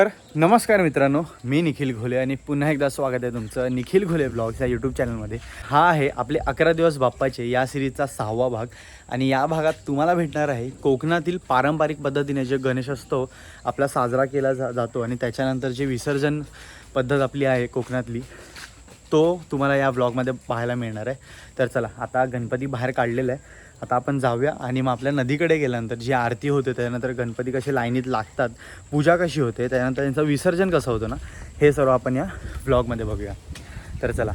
तर नमस्कार मित्रांनो मी निखिल घोले आणि पुन्हा एकदा स्वागत आहे तुमचं निखिल घोले ब्लॉग्स या यूट्यूब चॅनलमध्ये हा आहे आपले अकरा दिवस बाप्पाचे या सिरीजचा सहावा भाग आणि या भागात तुम्हाला भेटणार आहे कोकणातील पारंपरिक पद्धतीने जे गणेशोत्सव आपला साजरा केला जा जातो आणि त्याच्यानंतर जे विसर्जन पद्धत आपली आहे कोकणातली तो तुम्हाला या ब्लॉगमध्ये पाहायला मिळणार आहे. तर चला आता गणपती बाहेर काढलेला आहे. आता आपण जाऊया आणि मग आपल्या नदीकडे गेल्यानंतर जी आरती होते त्याच्यानंतर गणपती कसे लाईनीत लागतात पूजा कशी होते त्यानंतर त्यांचं विसर्जन कसं होतं ना हे सर्व आपण या ब्लॉगमध्ये बघूया. तर चला.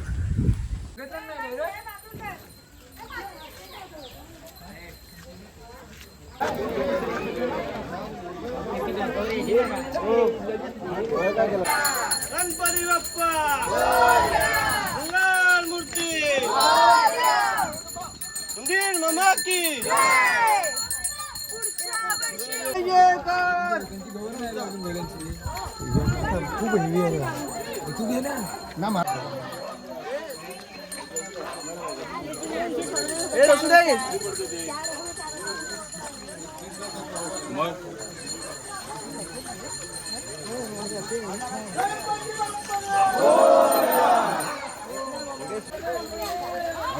गणपती बाप्पा! मंदिर मामा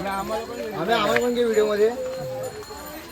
की आम्ही आम्हाला पण घे व्हिडिओमध्ये.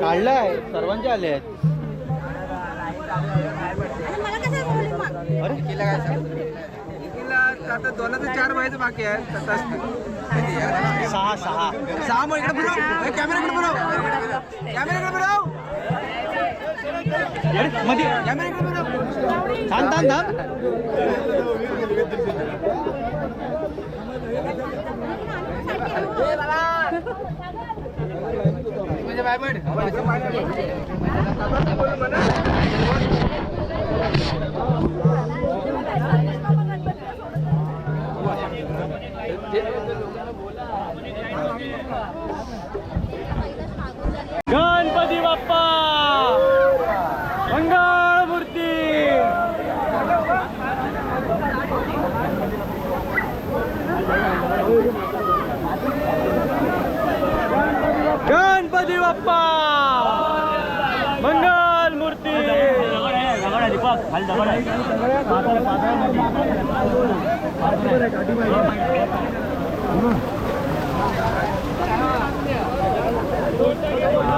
काढलाय. सर्वांचे आले आहेत. आता दोनाचं चार व्हायचं बाकी आहे. सहा सहा. सहा मग इकडे कॅमेराकडे कॅमेराकडे फिरवमध्ये कॅमेराकडे थांब थांब थांब. म्हणजे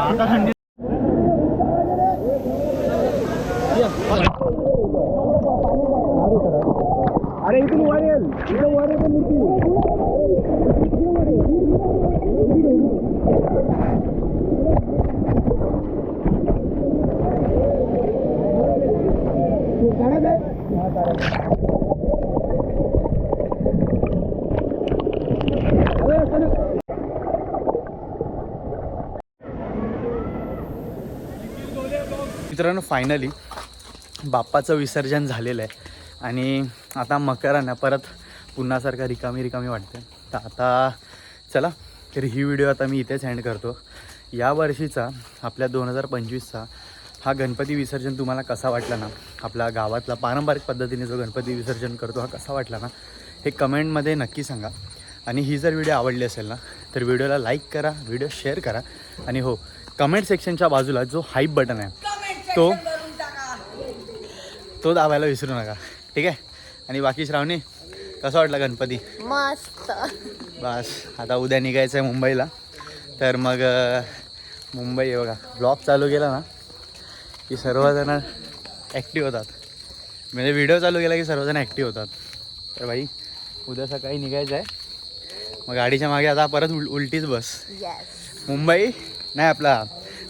आता मित्रांनो फायनली बाप्पाचं विसर्जन झालेलं आहे. आणि आता मकरांना परत पुन्हासारखा रिकामी रिकामी वाटते तर आता चला तर ही व्हिडिओ आता मी इथेच हँड करतो. या वर्षीचा आपल्या दोन हजार पंचवीसचा हा गणपती विसर्जन तुम्हाला कसा वाटला ना? आपल्या गावातला पारंपरिक पद्धतीने जो गणपती विसर्जन करतो हा कसा वाटला ना? हे कमेंटमध्ये नक्की सांगा. आणि ही जर व्हिडिओ आवडली असेल ना तर व्हिडिओला लाईक करा व्हिडिओ शेअर करा. आणि हो कमेंट सेक्शनच्या बाजूला जो हाईप बटन आहे तो. तो दाबायला विसरू नका. ठीक आहे? आणि बाकी श्रावणी कसा वाटला गणपती? मस्त. बस. आता उद्या निघायचं आहे मुंबईला. तर मग मुंबई बघा. ब्लॉग चालू केला ना की सर्वजण ॲक्टिव्ह होतात. म्हणजे व्हिडिओ चालू केला की सर्वजण ॲक्टिव्ह होतात. तर भाई उद्या सकाळी निघायचं आहे मग गाडीच्या मागे आता परत उल उलटीच बस. येस मुंबई नाही आपला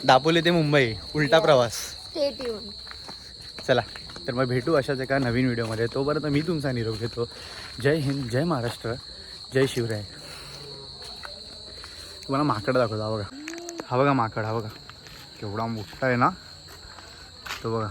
दापोली ते मुंबई उलटा प्रवास. चला तर मग भेटू अशाच एका नवीन व्हिडिओमध्ये. तोपर्यंत मी तुमचा निरोप घेतो. जय हिंद जय महाराष्ट्र जय शिवराय. तुम्हाला माकड दाखवतो हा बघा. हा बघा माकड हा बघा. केवढा मोठा आहे ना? तो बघा.